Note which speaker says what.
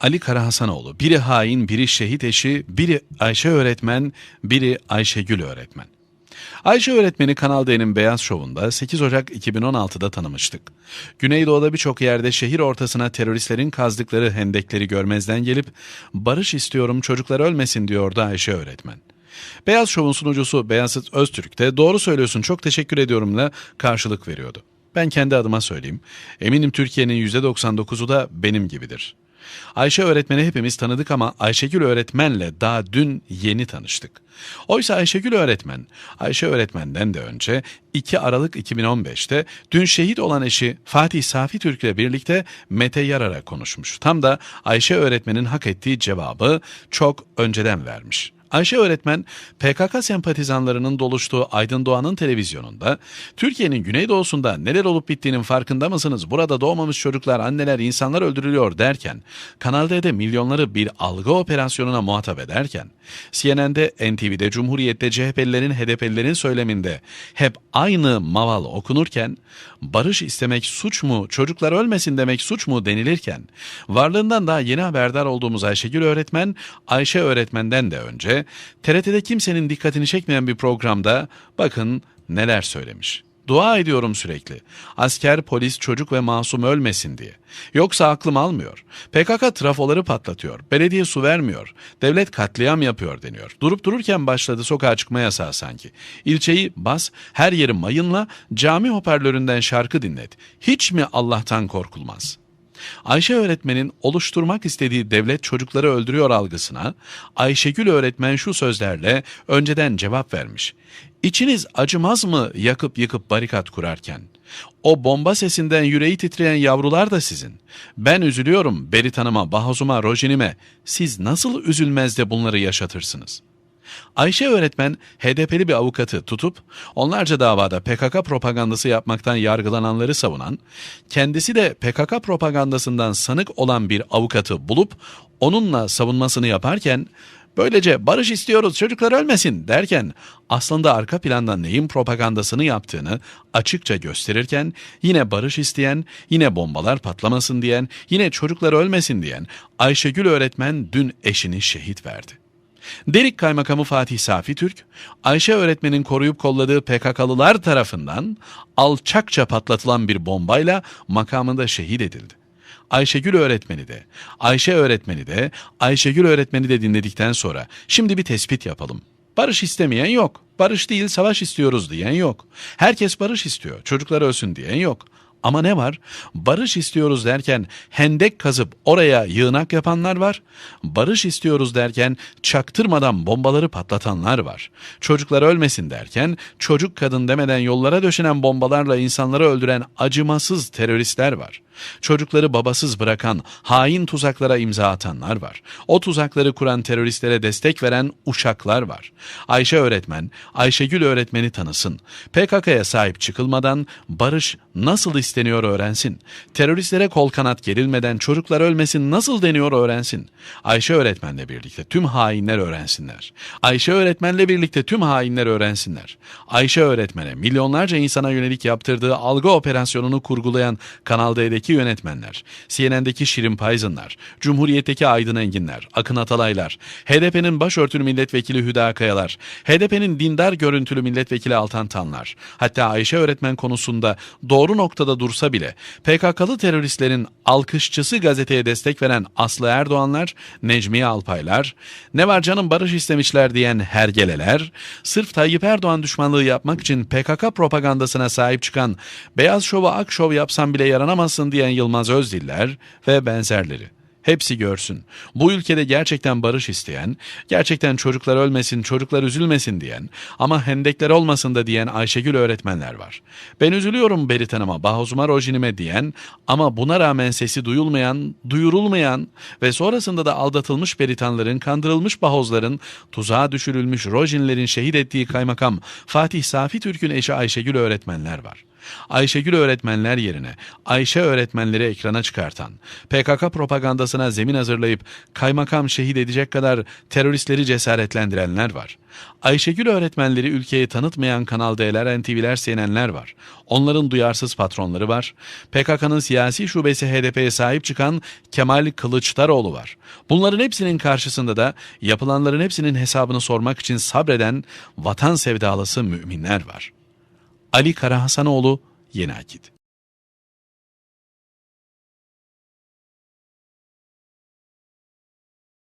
Speaker 1: Ali Karahasanoğlu, biri hain, biri şehit eşi, biri Ayşe öğretmen, biri Ayşegül öğretmen. Ayşe öğretmeni Kanal D'nin Beyaz Şovu'nda 8 Ocak 2016'da tanımıştık. Güneydoğu'da birçok yerde şehir ortasına teröristlerin kazdıkları hendekleri görmezden gelip barış istiyorum çocuklar ölmesin diyordu Ayşe öğretmen. Beyaz Şov'un sunucusu Beyazıt Öztürk de doğru söylüyorsun çok teşekkür ediyorumla karşılık veriyordu. Ben kendi adıma söyleyeyim. Eminim Türkiye'nin %99'u da benim gibidir. Ayşe öğretmeni hepimiz tanıdık ama Ayşegül öğretmenle daha dün yeni tanıştık. Oysa Ayşegül öğretmen, Ayşe öğretmenden de önce 2 Aralık 2015'te dün şehit olan eşi Fatih Safi Türk ile birlikte Mete Yarar'a konuşmuş. Tam da Ayşe öğretmenin hak ettiği cevabı çok önceden vermiş. Ayşe öğretmen PKK sempatizanlarının doluştuğu Aydın Doğan'ın televizyonunda Türkiye'nin güneydoğusunda neler olup bittiğinin farkında mısınız? Burada doğmamış çocuklar, anneler, insanlar öldürülüyor. derken Kanal D'de milyonları bir algı operasyonuna muhatap ederken CNN'de, NTV'de, Cumhuriyet'te CHP'lilerin, HDP'lilerin söyleminde hep aynı maval okunurken barış istemek suç mu, çocuklar ölmesin demek suç mu? denilirken varlığından daha yeni haberdar olduğumuz Ayşegül öğretmen Ayşe öğretmenden de önce TRT'de kimsenin dikkatini çekmeyen bir programda bakın neler söylemiş. Dua ediyorum sürekli. Asker, polis, çocuk ve masum ölmesin diye. Yoksa aklım almıyor. PKK trafoları patlatıyor. Belediye su vermiyor. Devlet katliam yapıyor deniyor. Durup dururken başladı sokağa çıkma yasağı sanki. İlçeyi bas, her yeri mayınla, cami hoparlöründen şarkı dinlet. Hiç mi Allah'tan korkulmaz?'' Ayşe öğretmenin oluşturmak istediği devlet çocukları öldürüyor algısına Ayşegül öğretmen şu sözlerle önceden cevap vermiş. İçiniz acımaz mı yakıp yıkıp barikat kurarken? O bomba sesinden yüreği titreyen yavrular da sizin. Ben üzülüyorum Berit Hanım'a, Bahozum'a, Rojinime. Siz nasıl üzülmez de bunları yaşatırsınız?'' Ayşe öğretmen HDP'li bir avukatı tutup onlarca davada PKK propagandası yapmaktan yargılananları savunan, kendisi de PKK propagandasından sanık olan bir avukatı bulup onunla savunmasını yaparken Böylece barış istiyoruz çocuklar ölmesin derken aslında arka planda neyin propagandasını yaptığını açıkça gösterirken yine barış isteyen, yine bombalar patlamasın diyen, yine çocuklar ölmesin diyen Ayşegül öğretmen dün eşini şehit verdi. Derik Kaymakamı Fatih Safi Türk, Ayşe öğretmenin koruyup kolladığı PKK'lılar tarafından alçakça patlatılan bir bombayla makamında şehit edildi. Ayşegül öğretmeni de, Ayşe öğretmeni de, Ayşegül öğretmeni de dinledikten sonra şimdi bir tespit yapalım. Barış istemeyen yok. Barış değil savaş istiyoruz diyen yok. Herkes barış istiyor. Çocuklar ölsün diyen yok. Ama ne var? Barış istiyoruz derken hendek kazıp oraya yığınak yapanlar var. Barış istiyoruz derken çaktırmadan bombaları patlatanlar var. Çocuklar ölmesin derken çocuk kadın demeden yollara döşenen bombalarla insanları öldüren acımasız teröristler var. Çocukları babasız bırakan, hain tuzaklara imza atanlar var. O tuzakları kuran teröristlere destek veren uşaklar var. Ayşe öğretmen, Ayşegül öğretmeni tanısın. PKK'ya sahip çıkılmadan barış nasıl isteniyor öğrensin. Teröristlere kol kanat gerilmeden çocuklar ölmesin nasıl deniyor öğrensin. Ayşe öğretmenle birlikte tüm hainler öğrensinler. Ayşe öğretmenle birlikte tüm hainler öğrensinler. Ayşe öğretmene milyonlarca insana yönelik yaptırdığı algı operasyonunu kurgulayan Kanal D'deki TRT'deki yönetmenler, CNN'deki Şirin Payzınlar, Cumhuriyet'teki Aydın Enginler, Akın Atalaylar, HDP'nin başörtülü milletvekili Hüda Kayalar, HDP'nin dindar görüntülü milletvekili Altan Tanlar, hatta Ayşe öğretmen konusunda doğru noktada dursa bile PKK'lı teröristlerin alkışçısı gazeteye destek veren Aslı Erdoğanlar, Necmiye Alpaylar, ne var canım barış istemişler diyen hergeleler, sırf Tayyip Erdoğan düşmanlığı yapmak için PKK propagandasına sahip çıkan Beyaz Şov'a Ak Şov yapsam bile yaranamazsın diye diyen Yılmaz Özdiller ve benzerleri. Hepsi görsün. Bu ülkede gerçekten barış isteyen, gerçekten çocuklar ölmesin, çocuklar üzülmesin diyen ama hendekler olmasın da diyen Ayşegül öğretmenler var. Ben üzülüyorum Berit Hanım'a, Bahozuma Rojinime diyen ama buna rağmen sesi duyulmayan, duyurulmayan ve sonrasında da aldatılmış Beritanların, kandırılmış Bahozların, tuzağa düşürülmüş Rojinlerin şehit ettiği kaymakam Fatih Safi Türk'ün eşi Ayşegül öğretmenler var. Ayşegül öğretmenler yerine Ayşe öğretmenleri ekrana çıkartan, PKK propagandasına zemin hazırlayıp kaymakam şehit edecek kadar teröristleri cesaretlendirenler var. Ayşegül öğretmenleri ülkeyi tanıtmayan Kanal D'ler, NTV'ler, CNN'ler var. Onların duyarsız patronları var. PKK'nın siyasi şubesi HDP'ye sahip çıkan Kemal Kılıçdaroğlu var. Bunların hepsinin karşısında da yapılanların hepsinin hesabını sormak için sabreden vatan sevdalısı müminler var. Ali Karahasanoğlu Yeni Akit